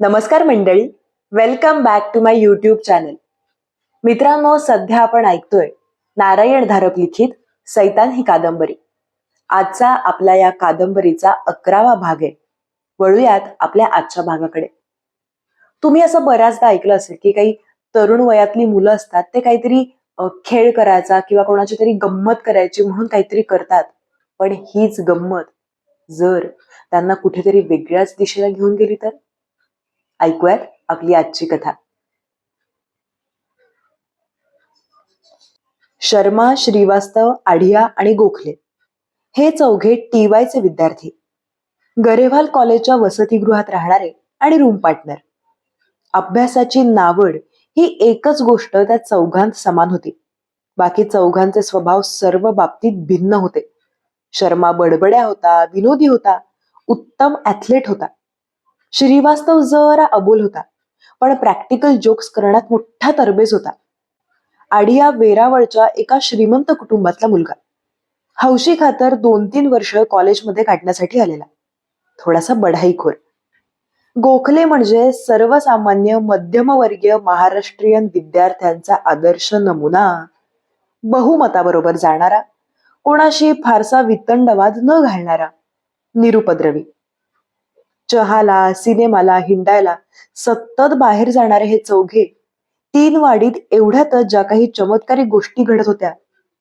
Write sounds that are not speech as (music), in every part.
नमस्कार मंडळी. Welcome back to my YouTube channel मित्रांनो सध्या आपण ऐकतोय नारायण धारप लिखित सैतान ही कादंबरी. आजचा आपल्या या कादंबरीचा अकरावा भाग आहे. वळूयात आपल्या आजच्या भागाकडे. तुम्ही असं बऱ्याचदा ऐकलं असेल की काही तरुण वयातली मुलं असतात ते काहीतरी खेळ करायचा किंवा कोणाची तरी गंमत करायची म्हणून काहीतरी करतात. पण हीच गंमत जर त्यांना कुठेतरी वेगळ्याच दिशेला घेऊन गेली तर? ऐकूयात आपली आजची कथा. शर्मा श्रीवास्तव आढिया आणि गोखले हे चौघे टीवायचे विद्यार्थी. गरेवाल कॉलेजच्या वसतिगृहात राहणारे आणि रूम पार्टनर अभ्यासाची नावड ही एकच गोष्ट त्या चौघांत समान होती. बाकी चौघांचे स्वभाव सर्व बाबतीत भिन्न होते. शर्मा बडबड्या होता विनोदी होता उत्तम ऍथलेट होता. श्रीवास्तव जरा अबोल होता पण प्रॅक्टिकल जोक्स करण्यात मोठा तरबेज होता. आडिया वेरावळच्या एका श्रीमंत कुटुंबातला मुलगा. हौशी खातर दोन तीन वर्ष कॉलेजमध्ये काढण्यासाठी आलेला. थोडासा बढाईखोर. गोखले म्हणजे सर्वसामान्य मध्यमवर्गीय महाराष्ट्रीयन विद्यार्थ्यांचा आदर्श नमुना. बहुमताबरोबर जाणारा कोणाशी फारसा वितंडवाद न घालणारा निरुपद्रवी. चहाला सिनेमाला हिंडायला सतत बाहेर जाणारे हे चौघे तीन वाडीत एवढ्यातच ज्या काही चमत्कारिक गोष्टी घडत होत्या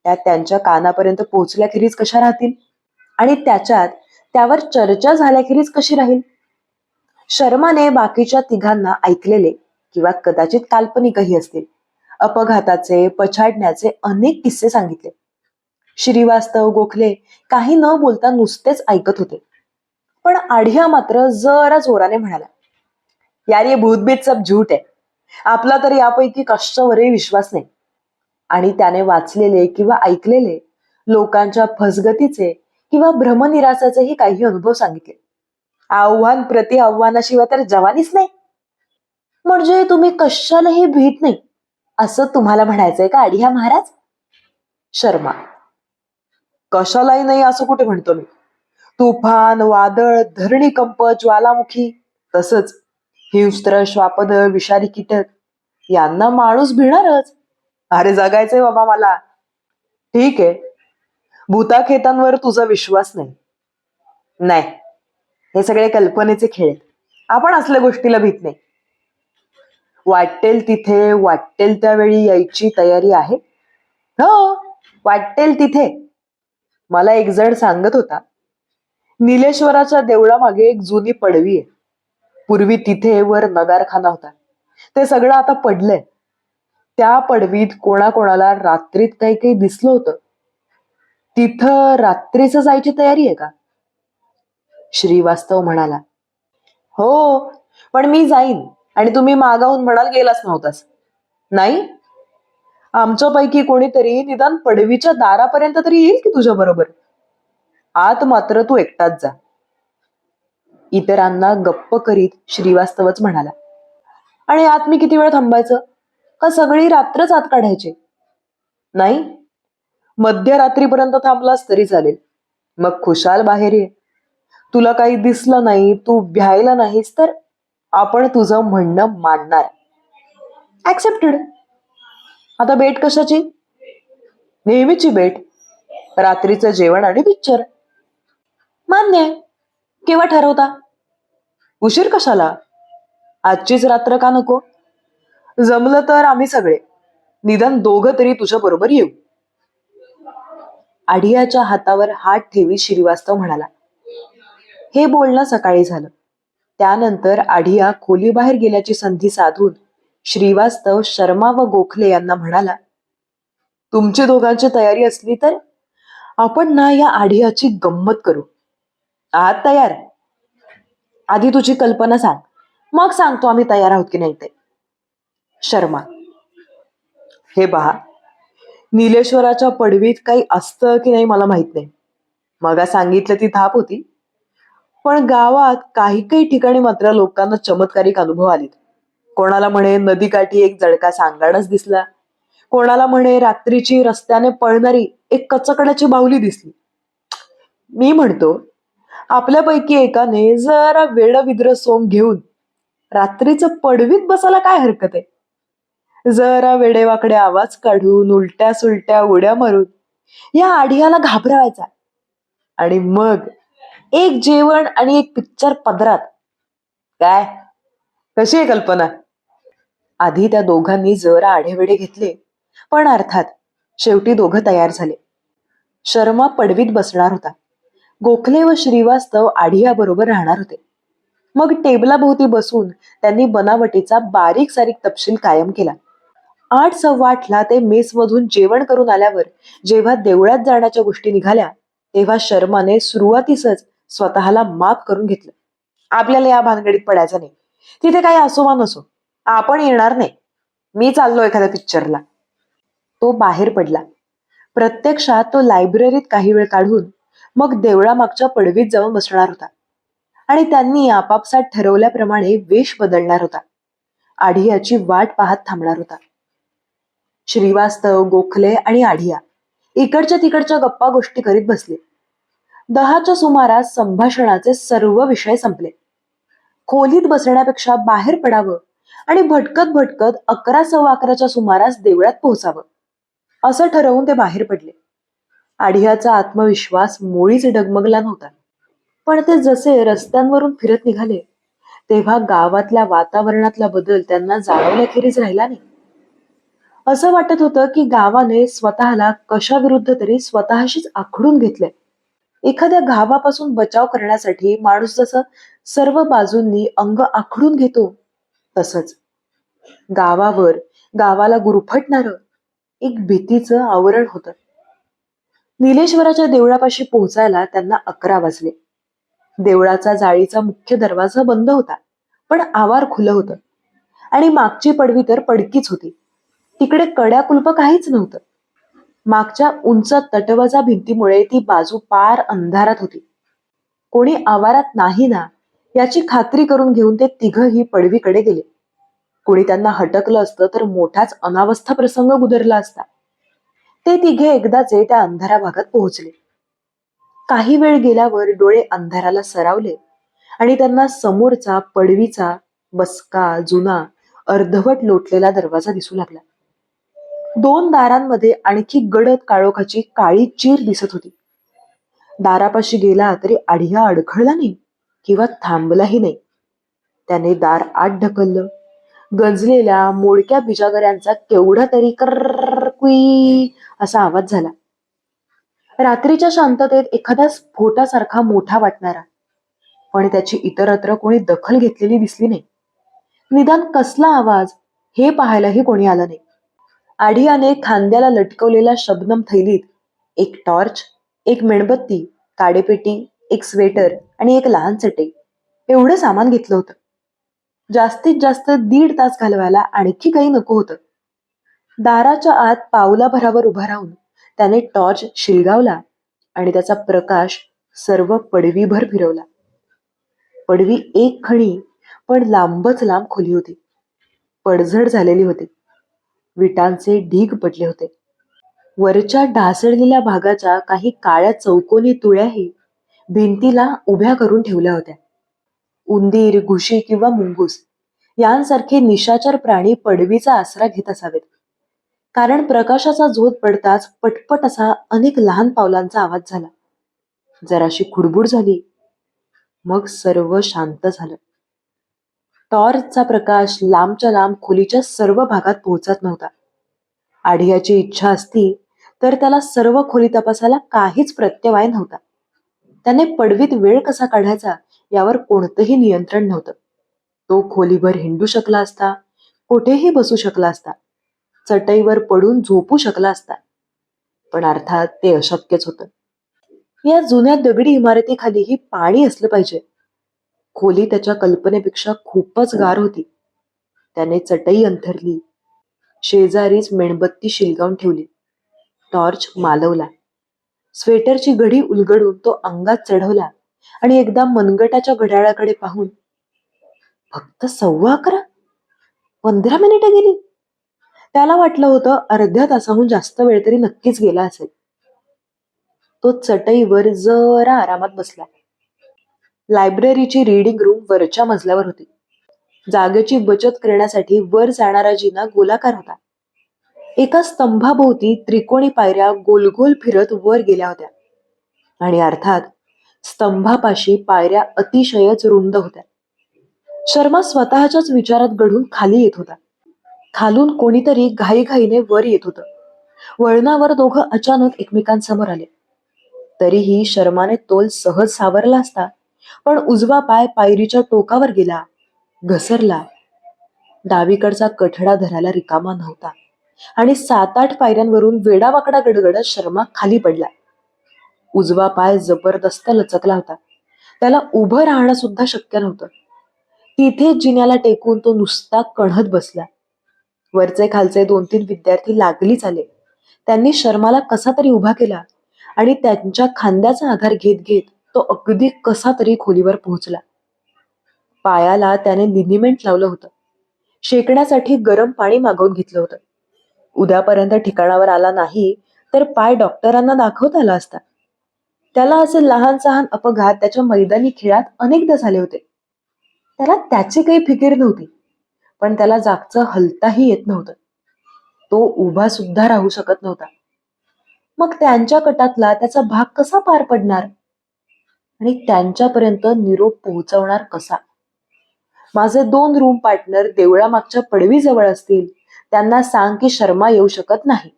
त्या त्यांच्या कानापर्यंत पोहोचल्याखेरीज कशा राहतील? आणि त्याच्यात त्यावर चर्चा झाल्याखेरीज कशी राहील? शर्माने बाकीच्या तिघांना ऐकलेले किंवा कदाचित काल्पनिकही असतील अपघाताचे पछाडण्याचे अनेक किस्से सांगितले. श्रीवास्तव गोखले काही न बोलता नुसतेच ऐकत होते. पण आढिया मात्र जरा जोराने म्हणाला यार ये भूतबीत सब झूट आहे. आपला तर यापैकी कष्टावरही विश्वास नाही. आणि त्याने वाचलेले किंवा ऐकलेले लोकांच्या फसगतीचे किंवा भ्रमनिरासाचेही काही अनुभव सांगितले. आव्हान प्रति आव्हानाशिवाय तर जवानीच नाही. म्हणजे तुम्ही कशालाही भीत नाही असं तुम्हाला म्हणायचंय का आढिया महाराज? शर्मा कशालाही नाही असं कुठे म्हणतो मी? तुफान वादळ धरणीकंप ज्वालामुखी तसंच हिंस्त्र श्वापद विषारी कीटक. यांना माणूस भिणारच. अरे जगायचंय बाबा मला. ठीक आहे. भूताखेतांवर तुझा विश्वास नाही. नाही. हे सगळे कल्पनेचे खेळ आहेत. आपण असल्या गोष्टीला भीत नाही. वाटेल तिथे वाटेल त्यावेळी यायची तयारी आहे. हो वाटेल तिथे. मला एक जण सांगत होता. निलेश्वराच्या देवळामागे एक जुनी पडवी आहे. पूर्वी तिथे वर नगारखाना होता. ते सगळं आता पडलंय. त्या पडवीत कोणाकोणाला रात्रीत काही काही दिसलं होतं. तिथं रात्रीच जायची तयारी आहे का? श्रीवास्तव म्हणाला हो पण मी जाईन आणि तुम्ही मागाहून म्हणाल गेलाच नव्हतास. नाही? आमच्यापैकी कोणीतरी निदान पडवीच्या दारापर्यंत तरी येईल की तुझ्या बरोबर? आत मात्र तू एकटाच जा. इतरांना गप्प करीत श्रीवास्तवच म्हणाला. आणि आत मी किती वेळ थांबायचं? का सगळी रात्रच आत काढायची? नाही. मध्यरात्रीपर्यंत थांबलास तरी चालेल. मग खुशाल बाहेर ये. तुला काही दिसलं नाही तू भ्यायला नाहीस तर आपण तुझं म्हणणं मानणार ऍक्सेप्टेड आता बेट कशाची? नेहमीची बेट रात्रीचं जेवण आणि पिक्चर मान्य आहे. केव्हा ठरवता? उशीर कशाला? आजचीच रात्र का नको? जमलं तर आम्ही सगळे. निदान दोघं तरी तुझ्या बरोबर येऊ. आढियाच्या हातावर हात ठेवी श्रीवास्तव म्हणाला. हे बोलणं सकाळी झालं. त्यानंतर आढिया खोलीबाहेर गेल्याची संधी साधून श्रीवास्तव शर्मा व गोखले यांना म्हणाला तुमची दोघांची तयारी असली तर आपण ना या आढियाची गंमत करू. आहात तयार. आधी तुझी कल्पना सांग. मग सांगतो आम्ही तयार आहोत की नाही ते. शर्मा. हे पहा निलेश्वराच्या पडवीत काही असतं की नाही मला माहीत नाही. मगा सांगितलं ती थाप होती. पण गावात काही काही ठिकाणी मात्र लोकांना चमत्कारिक अनुभव आलेत. कोणाला म्हणे नदीकाठी एक जडका सांगाडच दिसला. कोणाला म्हणे रात्रीची रस्त्याने पळणारी एक कचकड्याची बाहुली दिसली. मी म्हणतो आपल्यापैकी एकाने जरा वेडविद्र सोंग घेऊन रात्रीचं पडवीत बसायला काय हरकत आहे? जरा वेडेवाकडे आवाज काढून उलट्या सुलट्या उड्या मारून या आढियाला घाबरावायचा. आणि मग एक जेवण आणि एक पिक्चर पदरात. काय? कशी आहे कल्पना? आधी त्या दोघांनी जरा आढेवेडे घेतले पण अर्थात शेवटी दोघं तयार झाले. शर्मा पडवीत बसणार होता. गोखले व श्रीवास्तव आढियाबरोबर राहणार होते. मग टेबलाभोवती बसून त्यांनी बनावटीचा बारीक सारीक तपशील कायम केला. आठ सव्वा आठला ते मेसमधून जेवण करून आल्यावर जेव्हा देवळात जाण्याच्या गोष्टी निघाल्या तेव्हा शर्माने सुरुवातीसच स्वतःला माफ करून घेतलं. आपल्याला या भानगडीत पडायचं नाही. तिथे काही असो वा नसो. आपण येणार नाही. मी चाललो एखाद्या पिक्चरला. तो बाहेर पडला. प्रत्यक्षात तो लायब्ररीत काही वेळ काढून मग देवळामागच्या पडवीत जाऊन बसणार होता. आणि त्यांनी आपापसात ठरवल्याप्रमाणे वेश बदलणार होता. आढियाची वाट पाहत थांबणार होता. श्रीवास्तव गोखले आणि आढिया इकडच्या तिकडच्या गप्पा गोष्टी करीत बसले. दहाच्या सुमारास संभाषणाचे सर्व विषय संपले. खोलीत बसण्यापेक्षा बाहेर पडावं आणि भटकत भटकत अकरा सव्वा अकराच्या सुमारास देवळात पोहोचावं. असं ठरवून ते बाहेर पडले. आढियाचा आत्मविश्वास मुळीच डगमगला नव्हता. पण ते जसे रस्त्यांवरून फिरत निघाले तेव्हा गावातल्या वातावरणातला बदल त्यांना जाणवल्याखेरीज राहिला नाही. असं वाटत होतं की गावाने स्वतःला कशाविरुद्ध तरी स्वतःशीच आखडून घेतलंय. एखाद्या घावापासून बचाव करण्यासाठी माणूस जसं सर्व बाजूंनी अंग आखडून घेतो तसंच गावावर गावाला गुरफटणार एक भीतीचं आवरण होतं. निलेश्वराच्या देवळापाशी पोहोचायला त्यांना अकरा वाजले. देवळाचा जाळीचा मुख्य दरवाजा बंद होता पण आवार खुलं होतं. आणि मागची पडवी तर पडकीच होती. तिकडे कड्या कुलप काहीच नव्हतं. मागच्या उंच तटवजा भिंतीमुळे ती बाजू पार अंधारात होती. कोणी आवारात नाही ना याची खात्री करून घेऊन ते तिघही पडवीकडे गेले. कोणी त्यांना हटकलं असतं तर मोठाच अनावस्था प्रसंग गुदरला असता. ते तिघे एकदाचे त्या अंधारा भागात पोहोचले. काही वेळ गेल्यावर डोळे अंधाराला सरावले आणि त्यांना समोरचा पडवीचा बसका जुना अर्धवट लोटलेला दरवाजा दिसू लागला. दोन दारांमध्ये आणखी गडद काळोखाची काळी चीर दिसत होती. दारापाशी गेला तरी आढिया अडखळला नाही किंवा थांबलाही नाही. त्याने दार आत ढकललं. गंजलेल्या मोडक्या बिजागऱ्यांचा केवढा तरी कर कुई असा आवाज झाला. रात्रीच्या शांततेत एखाद्या स्फोटासारखा मोठा वाटणारा पण त्याची इतरत्र कोणी दखल घेतलेली दिसली नाही. निदान कसला आवाज हे पाहायलाही कोणी आलं नाही. आढियाने खांद्याला लटकवलेल्या शबनम थैलीत एक टॉर्च एक मेणबत्ती काडेपेटी एक स्वेटर आणि एक लहान चटे एवढं सामान घेतलं होतं. जास्तीत जास्त दीड तास घालवायला आणखी काही नको होतं. दाराच्या आत पावलाभरावर उभा राहून त्याने टॉर्च शिलगावला आणि त्याचा प्रकाश सर्व पडवीभर फिरवला. पडवी एक खणी पण लांबच लांब खोली होती. पडझड झालेली होती. विटांचे ढीग पडले होते. वरच्या ढासळलेल्या भागाच्या काही काळ्या चौकोनी तुळ्याही भिंतीला उभ्या करून ठेवल्या होत्या. उंदीर घुशी किंवा मुंगूस यांसारखे निशाचर प्राणी पडवीचा आसरा घेत असावेत. कारण प्रकाशाचा झोत पडताच पटपट असा अनेक लहान पावलांचा आवाज झाला. जराशी खुडबुड झाली. मग सर्व शांत झालं. टॉर्चचा प्रकाश लांबच्या लांब खोलीच्या सर्व भागात पोहोचत नव्हता. आढियाची इच्छा असती तर त्याला सर्व खोली तपासायला काहीच प्रत्यवाय नव्हता. त्याने पडवीत वेळ कसा काढायचा यावर कोणतंही नियंत्रण नव्हतं. तो खोलीभर हिंडू शकला असता कुठेही बसू शकला असता. चटईवर पडून झोपू शकला असता. पण अर्थात ते अशक्यच होतं. या जुन्या दगडी इमारतीखालीही पाणी असलं पाहिजे. खोली त्याच्या कल्पनेपेक्षा खूपच गार होती. त्याने चटई अंथरली. शेजारीच मेणबत्ती शिलगावून ठेवली. टॉर्च मालवला. स्वेटरची घडी उलगडून तो अंगात चढवला आणि एकदा मनगटाच्या घड्याळाकडे पाहून फक्त सव्वा अकरा? पंधरा मिनिटं गेली? त्याला वाटलं होतं अर्ध्या तासाहून जास्त वेळ तरी नक्कीच गेला असेल. तो चटईवर जरा आरामात बसला. लायब्ररीची रीडिंग रूम वरच्या मजल्यावर होती. जागेची बचत करण्यासाठी वर जाणारा जिना गोलाकार होता. एका स्तंभाभोवती त्रिकोणी पायऱ्या गोल गोल फिरत वर गेल्या होत्या. आणि अर्थात स्तंभापाशी पायऱ्या अतिशयच रुंद होत्या. शर्मा स्वतःच्याच विचारात घडून खाली येत होता. खालून कोणीतरी घाईघाईने वर येत होतं. वळणावर दोघं अचानक एकमेकांसमोर आले. तरीही शर्माने तोल सहज सावरला असता पण उजवा पाय पायरीच्या टोकावर गेला घसरला. डावीकडचा कठडा धरायला रिकामा नव्हता आणि सात आठ पायऱ्यांवरून वेडावाकडा गडगडत शर्मा खाली पडला. उजवा पाय जबरदस्त लचकला होता. त्याला उभं राहणं सुद्धा शक्य नव्हतं. तिथेच जिन्याला टेकून तो नुसता कणहत बसला. वरचे खालचे दोन तीन विद्यार्थी लागलीच आले. त्यांनी शर्माला कसा तरी उभा केला आणि त्यांच्या खांद्याचा आधार घेत घेत तो अगदी कसा तरी खोलीवर पोहोचला. पायाला त्याने लिनिमेंट लावलं होतं. शेकण्यासाठी गरम पाणी मागवून घेतलं होतं. उद्यापर्यंत ठिकाणावर आला नाही तर पाय डॉक्टरांना दाखवता आला असता. त्याला असे लहान सहान अपघात त्याच्या मैदानी खेळात अनेकदा झाले होते. त्याला त्याची काही फिकीर नव्हती. पण त्याला जागचं हलताही येत नव्हतं. तो उभा सुद्धा राहू शकत नव्हता. मग त्यांच्या कटातला त्याचा भाग कसा पार पडणार? आणि त्यांच्यापर्यंत निरोप पोहोचवणार कसा? माझे दोन रूम पार्टनर देवळामागच्या पडवीजवळ असतील त्यांना सांग की शर्मा येऊ शकत नाही.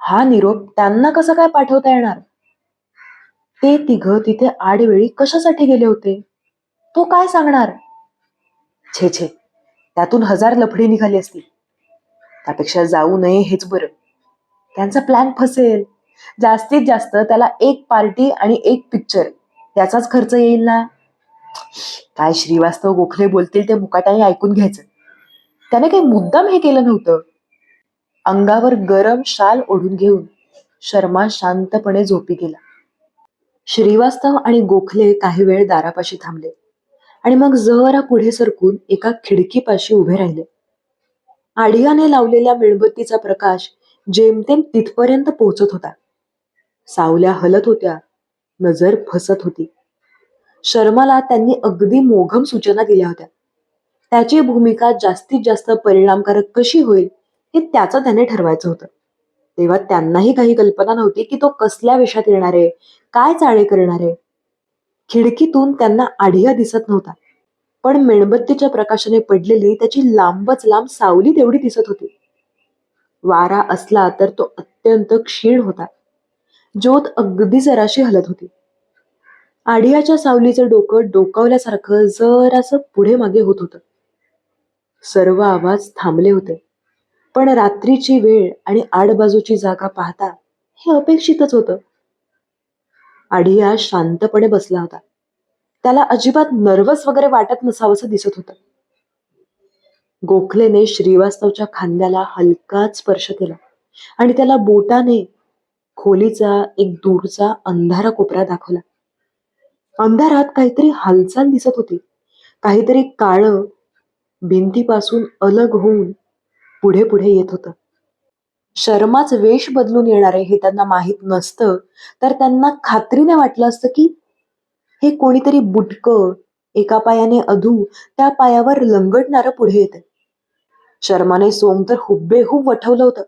हा निरोप त्यांना कसा काय पाठवता येणार? ते तिघ तिथे आडवेळी कशासाठी गेले होते? तो काय सांगणार? छे छे. त्यातून हजार लफडी निघाली असती त्यापेक्षा जाऊ नये हेच बरं. त्यांचा प्लॅन फसेल. जास्तीत जास्त त्याला एक पार्टी आणि एक पिक्चर त्याचाच खर्च येईल ना? काय श्रीवास्तव गोखले बोलतील ते मुकाटाने ऐकून घ्यायचं. त्याने काही मुद्दाम हे केलं नव्हतं. अंगावर गरम शाल ओढून घेऊन शर्मा शांतपणे झोपी गेला. श्रीवास्तव आणि गोखले काही वेळ दारापाशी थांबले. आणि मग जरा पुढे सरकून एका खिडकीपाशी उभे राहिले. आडियाने लावलेल्या मेणबत्तीचा प्रकाश जेमतेम तिथपर्यंत पोहोचत होता. सावल्या हलत होत्या नजर फसत होती. शर्माला त्यांनी अगदी मोघम सूचना दिल्या होत्या. त्याची भूमिका जास्तीत जास्त परिणामकारक कशी होईल हे त्याचं त्याने ठरवायचं होतं. तेव्हा त्यांनाही काही कल्पना नव्हती की तो कसल्या वेशात येणार आहे काय चाळे करणार आहे. खिडकीतून त्यांना आढिया दिसत नव्हता. पण मेणबत्तीच्या प्रकाशाने पडलेली त्याची लांबच लांब सावली तेवढी दिसत होती. वारा असला तर तो अत्यंत क्षीण होता. ज्योत अगदी जराशी हलत होती. आढियाच्या सावलीचं डोकं डोकावल्यासारखं जरासं पुढे मागे होत होतं. सर्व आवाज थांबले होते. पण रात्रीची वेळ आणि आडबाजूची जागा पाहता हे अपेक्षितच होतं. आढिया शांतपणे बसला होता. त्याला अजिबात नर्वस वगैरे वाटत नसावंसं दिसत होतं. गोखलेने श्रीवास्तवच्या खांद्याला हलकाच स्पर्श केला आणि त्याला बोटाने खोलीचा एक दूरचा अंधारा कोपरा दाखवला. अंधारात काहीतरी हालचाल दिसत होती. काहीतरी काळ भिंतीपासून अलग होऊन पुढे पुढे येत होतं. शर्माच वेश बदलून येणारे हे त्यांना माहीत नसतं तर त्यांना खात्रीने वाटलं असतं की हे कोणीतरी बुटकं एका पायाने अधू त्या पायावर लंगडणारं पुढे येते शर्माने सोम तर हुब्बेहूब वठवलं होतं.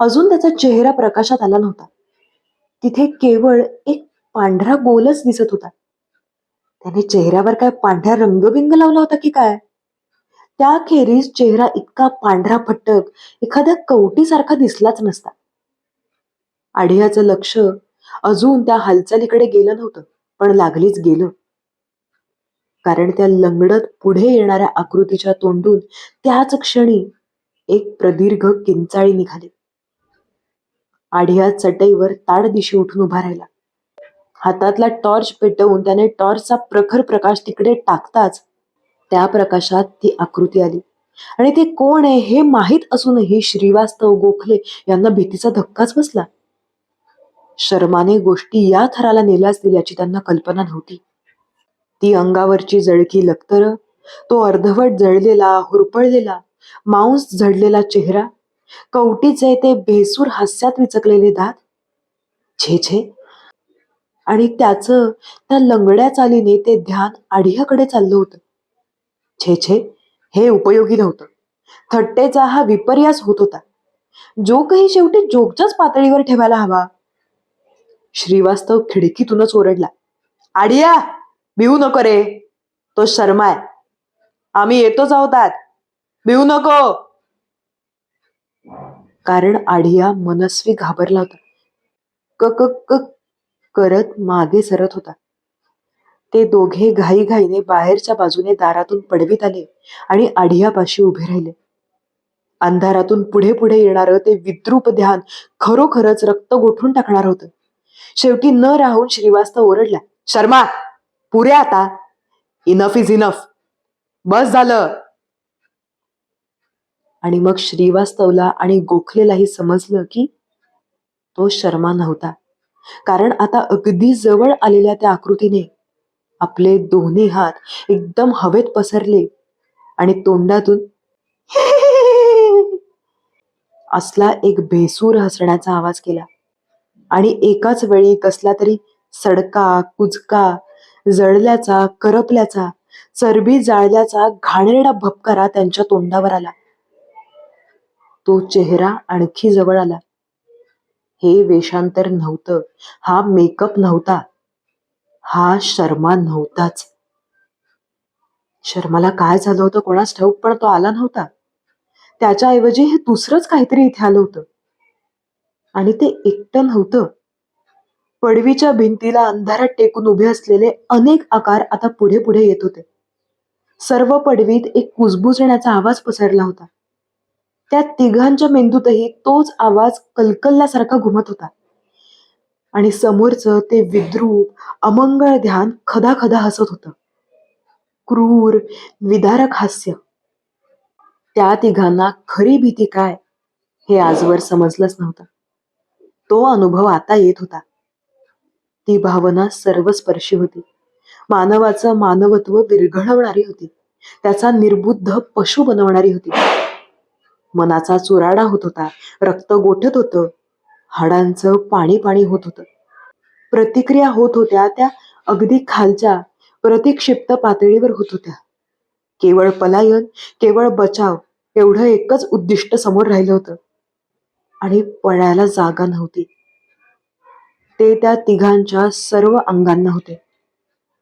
अजून त्याचा चेहरा प्रकाशात आला नव्हता. तिथे केवळ एक पांढरा गोलच दिसत होता. त्याने चेहऱ्यावर काय पांढरा रंगबिंग लावला होता की काय? त्याखेरीज चेहरा इतका पांढरा फटक एखाद्या कवटीसारखा दिसलाच नसता. आढियाचं लक्ष अजून त्या हालचालीकडे गेलं नव्हतं पण लागलीच गेलं. कारण त्या लंगडत पुढे येणाऱ्या आकृतीच्या तोंडून त्याच क्षणी एक प्रदीर्घ किंचाळी निघाली. आढिया चटईवर ताड दिशी उठून उभा राहिला. हातातला टॉर्च पेटवून त्याने टॉर्चचा प्रखर प्रकाश तिकडे टाकताच त्या प्रकाशात ती आकृती आली. आणि ते कोण आहे हे माहीत असूनही श्रीवास्तव गोखले यांना भीतीचा धक्काच बसला. शर्माने गोष्टी या थराला नेल्याच दिल्याची याची त्यांना कल्पना नव्हती. ती अंगावरची जळकी लखतर तो अर्धवट जळलेला हुरपळलेला मांस झडलेला चेहरा कवटीचे ते भेसूर हास्यात विचकलेले दात छे छे. आणि त्याचं त्या लंगड्या चालीने ते ध्यान आढियाकडे चाललं होतं. छे छे हे उपयोगी नव्हतं. थट्टेचा हा विपर्यास होत होता. जो काही शेवटी जोगच्याच पातळीवर ठेवायला हवा. श्रीवास्तव खिडकीतूनच ओरडला. आडिया भिवू नको रे. तो शर्माय. आम्ही येतोच आहोतात भिवू नको. कारण आढिया मनस्वी घाबरला होता. क क क करत मागे सरत होता. ते दोघे घाईघाईने बाहेरच्या बाजूने दारातून पडवीत आले आणि आढियापाशी उभे राहिले. अंधारातून पुढे पुढे येणारं ते विद्रूप ध्यान खरोखरच रक्त गोठून टाकणार होतं. शेवटी न राहून श्रीवास्तव ओरडला शर्मा पुरे आता. इनफ इज इनफ बस झालं. आणि मग श्रीवास्तवला आणि गोखलेलाही समजलं की तो शर्मा नव्हता. कारण आता अगदी जवळ आलेल्या त्या आकृतीने आपले दोन्ही हात एकदम हवेत पसरले आणि तोंडातून (laughs) असला एक भेसूर हसण्याचा आवाज केला. आणि एकाच वेळी कसला तरी सडका कुचका जळल्याचा करपल्याचा चरबी जाळल्याचा घाणेरडा भपकारा त्यांच्या तोंडावर आला. तो चेहरा आणखी जवळ आला. हे वेषांतर नव्हतं. हा मेकअप नव्हता. हा शर्मा नव्हताच. शर्माला काय झालं होतं कोणास ठाऊक पण तो आला नव्हता. त्याच्याऐवजी हे दुसरंच काहीतरी इथे आलं होतं. आणि ते एकटं नव्हतं. पडवीच्या भिंतीला अंधारात टेकून उभे असलेले अनेक आकार आता पुढे पुढे येत होते. सर्व पडवीत एक कुजबुजण्याचा आवाज पसरला होता. त्या तिघांच्या मेंदूतही तोच आवाज कलकल्ल्यासारखा घुमत होता. आणि समोरचं ते विद्रूप अमंगळ ध्यान खदा खदा हसत होतं. क्रूर विदारक हास्य. त्या तिघांना खरी भीती काय? हे आजवर समजलंच नव्हतं. तो अनुभव आता येत होता. ती भावना सर्वस्पर्शी होती. मानवाचं मानवत्व विरघळवणारी होती. त्याचा निर्बुद्ध पशु बनवणारी होती. मनाचा चुराडा होत होता. रक्त गोठत होतं. हाडांचं पाणी पाणी होत होतं. प्रतिक्रिया होत होत्या त्या अगदी खालच्या प्रतिक्षिप्त पातळीवर होत होत्या. केवळ पलायन केवळ बचाव एवढं एकच उद्दिष्ट समोर राहिलं होतं. आणि पळायला जागा नव्हती. ते त्या तिघांच्या सर्व अंगांना होते.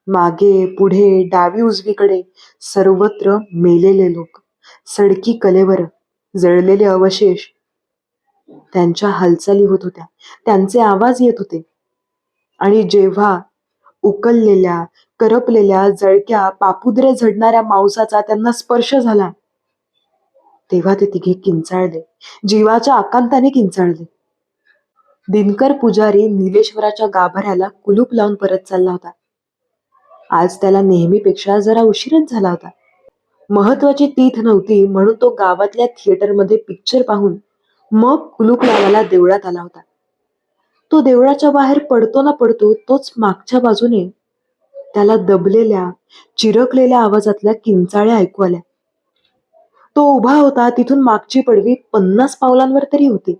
मागे पुढे डावी उजवीकडे सर्वत्र मेलेले लोक सडकी कलेवर जळलेले अवशेष त्यांच्या हालचाली होत होत्या. त्यांचे आवाज येत होते. आणि जेव्हा उकललेल्या करपलेल्या जळक्या पापुद्रे झडणाऱ्या मांसाचा त्यांना स्पर्श झाला तेव्हा ते तिघे किंचाळले. जीवाच्या आकांताने किंचाळले. दिनकर पुजारी निलेश्वराच्या गाभाऱ्याला कुलूप लावून परत चालला होता. आज त्याला नेहमीपेक्षा जरा उशीरच झाला होता. महत्वाची तीथ नव्हती म्हणून तो गावातल्या थिएटरमध्ये पिक्चर पाहून मग कुलूप लावायला देवळात आला होता. तो देवळाच्या बाहेर पडतो ना पडतो तोच मागच्या बाजूने त्याला दबलेल्या चिरकलेल्या आवाजातल्या किंचाळ्या ऐकू आल्या. तो उभा होता तिथून मागची पडवी पन्नास पावलांवर तरी होती.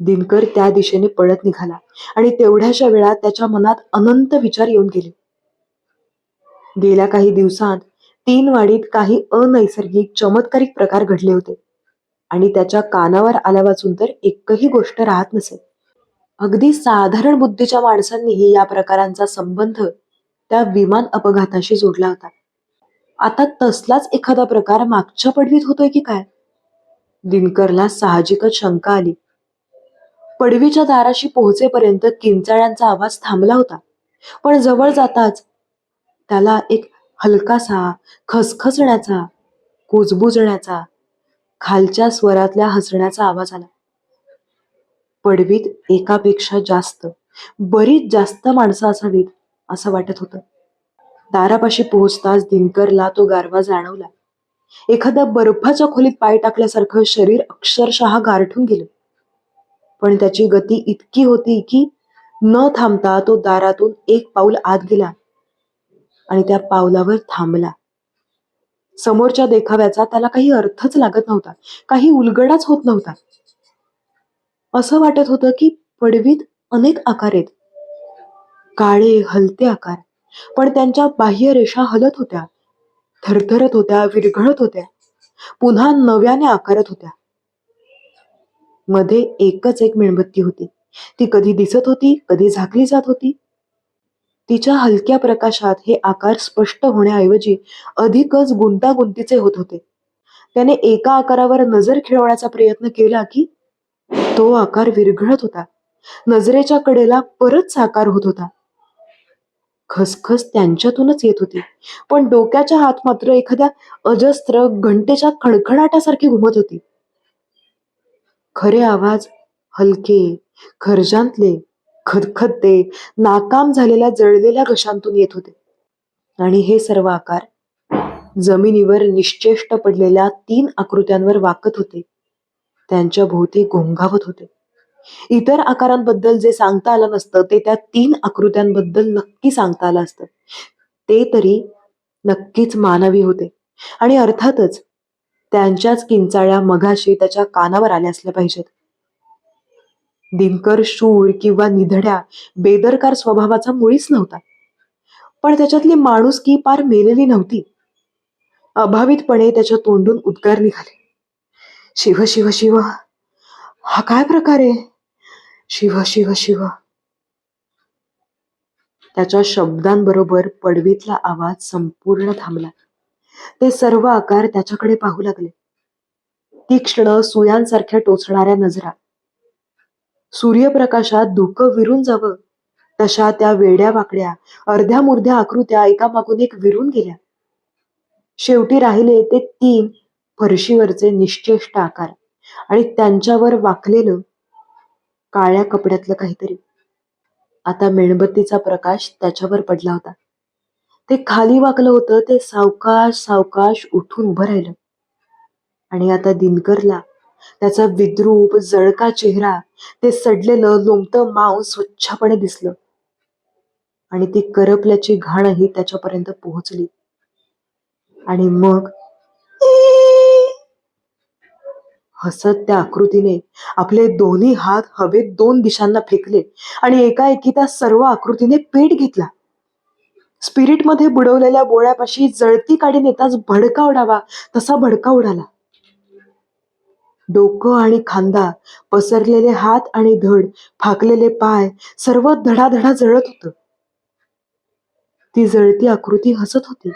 दिनकर त्या दिशेने पळत निघाला आणि तेवढ्याशा वेळात त्याच्या मनात अनंत विचार येऊन गेले. गेल्या काही दिवसांत तीन वाडीत काही अनैसर्गिक चमत्कारिक प्रकार घडले होते. आणि त्याच्या कानावर आल्या वाचून तर एकही गोष्ट राहत नसे. अगदी साधारण बुद्धीच्या माणसांनीही या प्रकारांचा संबंध त्या विमान अपघाताशी जोडला होता. आता तसलाच एखादा प्रकार मागच्या पडवीत होतोय की काय? दिनकरला साहजिकच शंका आली. पडवीच्या दाराशी पोहोचेपर्यंत किंचाळ्यांचा आवाज थांबला होता. पण जवळ जाताच त्याला एक हलकासा खसखसण्याचा कुजबुजण्याचा खालच्या स्वरातल्या हसण्याचा आवाज आला. पडवीत एकापेक्षा जास्त बरीच जास्त माणसं असावीत असं वाटत होतं. दारापाशी पोहोचताच दिनकरला तो गारवा जाणवला. एखाद्या बर्फाच्या खोलीत पाय टाकल्यासारखं शरीर अक्षरशः गारठून गेलं. पण त्याची गती इतकी होती की न थांबता तो दारातून एक पाऊल आत गेला आणि त्या पावलावर थांबला. समोरच्या देखाव्याचा त्याला काही अर्थच लागत नव्हता. काही उलगडाच होत नव्हता. असं वाटत होतं की पडवीत अनेक आकार आहेत. काळे हलते आकार. पण त्यांच्या बाह्य रेषा हलत होत्या. थरथरत होत्या विरघळत होत्या. पुन्हा नव्याने आकारत होत्या. मध्ये एकच एक मेणबत्ती होती. ती कधी दिसत होती कधी झाकली जात होती. तिच्या हलक्या प्रकाशात हे आकार स्पष्ट होण्याऐवजी अधिकच गुंतागुंतीचे होत होते. त्याने एका आकारावर नजर खिळवण्याचा प्रयत्न केला की तो आकार विरघळत होता. नजरेच्या कडेला परत साकार होत होता. खसखस त्यांच्यातूनच येत होती. पण डोक्याच्या हात मात्र एखाद्या अजस्त्र घंटेच्या खडखडाटासारखी घुमत होती. खरे आवाज हलके खर्जांतले खदखदते नाकाम झालेल्या जळलेल्या घशांतून येत होते. आणि हे सर्व आकार जमिनीवर निश्चेष्ट पडलेल्या तीन आकृत्यांवर वाकत होते. त्यांच्या भोवती घोंघावत होते. इतर आकारांबद्दल जे सांगता आलं नसतं ते त्या तीन आकृत्यांबद्दल नक्की सांगता आलं असतं. ते तरी नक्कीच मानवी होते. आणि अर्थातच त्यांच्याच किंचाळ्या मघाशी त्याच्या कानावर आल्या असल्या पाहिजेत. दिनकर शूर किंवा निधड्या बेदरकार स्वभावाचा मुळीच नव्हता. पण त्याच्यातली माणुसकी पार मेलेली नव्हती. अभावितपणे त्याच्या तोंडून उद्गार निघाले. शिव शिव शिव. हा काय प्रकार आहे? शिव शिव शिव. त्याच्या शब्दांबरोबर पडवीतला आवाज संपूर्ण थांबला. ते सर्व आकार त्याच्याकडे पाहू लागले. तीक्ष्ण सुयांसारख्या टोचणाऱ्या नजरा. सूर्यप्रकाशात धुकं विरून जावं. तशा त्या वेड्या वाकड्या अर्ध्या मुर्ध्या आकृत्या एकामागून एक विरून गेल्या. शेवटी राहिले ते तीन फरशीवरचे निश्चेष्ट आकार आणि त्यांच्यावर वाकलेलं काळ्या कपड्यातलं काहीतरी. आता मेणबत्तीचा प्रकाश त्याच्यावर पडला होता. ते खाली वाकलं होतं ते सावकाश सावकाश उठून उभं राहिलं. आणि आता दिनकरला त्याचा विद्रूप जळका चेहरा ते सडलेलं लोमतं मांस स्वच्छपणे दिसलं. आणि ती करपल्याची घाणही त्याच्यापर्यंत पोहोचली. आणि मग हसत त्या आकृतीने आपले दोन्ही हात हवेत दोन दिशांना फेकले आणि एकाएकी त्या सर्व आकृतीने पेट घेतला. स्पिरिटमध्ये बुडवलेल्या बोळ्यापाशी जळती काडी नेताच भडका उडावा तसा भडका उडाला डोकं आणि खांदा पसरलेले हात आणि धड फाकलेले पाय सर्व धडाधडा जळत होत. ती जळती आकृती हसत होती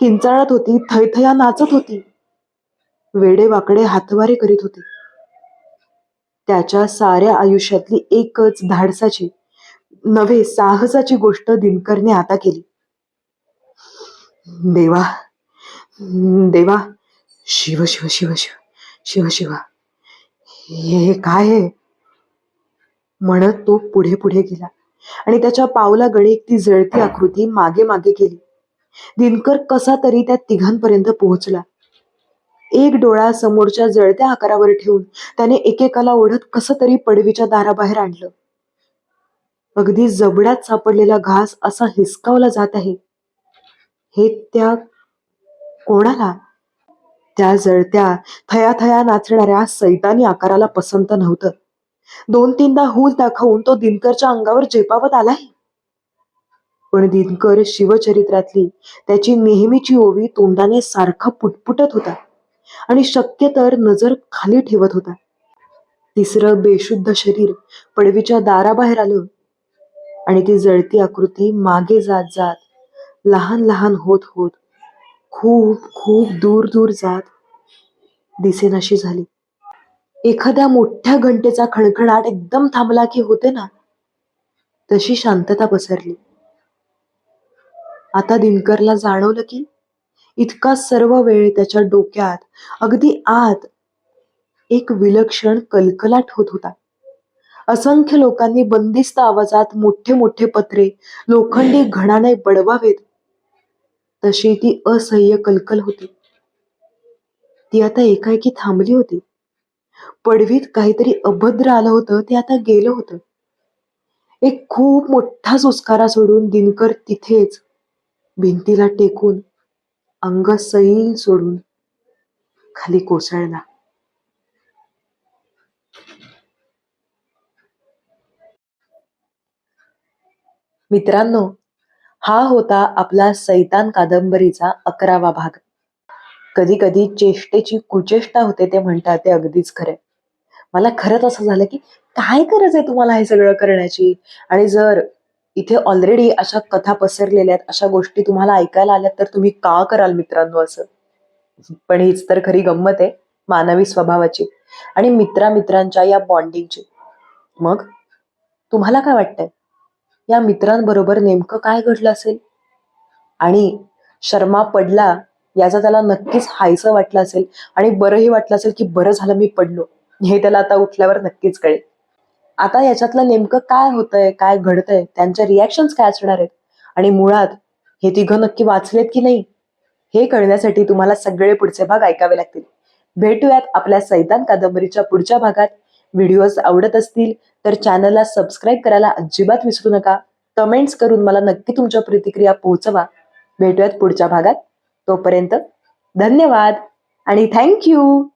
किंचाळत होती थैथया नाचत होती. वेडे वाकडे हातवारे करीत होते. त्याच्या साऱ्या आयुष्यातली एकच धाडसाची नव्हे साहसाची गोष्ट दिनकरने आता केली. देवा देवा शिव शिव शिव शिव शिव शिवा. हे काय आहे म्हणत तो पुढे पुढे गेला. आणि त्याच्या पावला गणिक ती जळती आकृती मागे मागे गेली. दिनकर कसा तरी त्या तिघांपर्यंत पोहोचला. एक डोळा समोरच्या जळत्या आकारावर ठेवून त्याने एकेकाला ओढत कस तरी पडवीच्या दाराबाहेर आणलं. अगदी जबड्यात सापडलेला घास असा हिसकावला जात आहे. हे त्या कोणाला? त्या जळत्या थया थया नाचणाऱ्या सैतानी आकाराला पसंत नव्हतं. दोन तीनदा हूल दाखवून तो दिनकरच्या अंगावर झेपावत आलाय पण दिनकर शिवचरित्रातली त्याची नेहमीची ओवी तोंडाने सारखा पुटपुटत होता आणि शक्य तर नजर खाली ठेवत होता. तिसरं बेशुद्ध शरीर पडवीच्या दाराबाहेर आलं आणि ती जळती आकृती मागे जात जात लहान लहान होत होत खूप खूप दूर दूर जात दिसेनाशी झाली. एखाद्या मोठ्या घंटेचा खणखणाट एकदम थांबला की होते ना तशी शांतता पसरली. आता दिनकरला जाणवलं की इतका सर्व वेळ त्याच्या डोक्यात अगदी आत एक विलक्षण कलकलाट होत होता. असंख्य लोकांनी बंदिस्त आवाजात मोठे मोठे पत्रे लोखंडी घणाने बडवावेत तशी ती असह्य कलकल होती. ती आता एकाएकी थांबली होती. पडवीत काहीतरी अभद्र आलं होतं ते आता गेलं होतं. एक खूप मोठा सुस्कारा सोडून दिनकर तिथेच भिंतीला टेकून अंग सैल सोडून खाली कोसळला. मित्रांनो हा होता आपला सैतान कादंबरीचा अकरावा भाग. कधी कधी चेष्टेची कुचेष्टा होते ते म्हणतात ते अगदीच खरे मला खरंच असं झालं की काय गरज आहे तुम्हाला हे सगळं करण्याची? आणि जर इथे ऑलरेडी अशा कथा पसरलेल्या आहेत अशा गोष्टी तुम्हाला ऐकायला आल्यात तर तुम्ही का कराल मित्रांनो असं? पण हीच तर खरी गंमत आहे मानवी स्वभावाची आणि मित्रा मित्रांच्या या बॉन्डिंगची मग? तुम्हाला काय वाटतंय? या मित्रांबरोबर नेमकं काय घडलं असेल? आणि शर्मा पडला याचा त्याला नक्कीच हायसं वाटलं असेल आणि बरंही वाटलं असेल की बरं झालं मी पडलो. हे त्याला आता उठल्यावर नक्कीच कळेल. आता याच्यातलं नेमकं काय होतंय काय घडतंय त्यांच्या रिॲक्शन्स काय असणार आहेत? आणि मुळात हे तिघं नक्की वाचलेत की नाही? हे कळण्यासाठी तुम्हाला सगळे पुढचे भाग ऐकावे लागतील. भेटूयात आपल्या सैतान कादंबरीच्या पुढच्या भागात. व्हिडिओज आवडत असतील तर चॅनलला सबस्क्राईब करायला अजिबात विसरू नका. कमेंट्स करून मला नक्की तुमच्या प्रतिक्रिया पोहोचवा. भेटूयात पुढच्या भागात. तोपर्यंत धन्यवाद आणि थँक्यू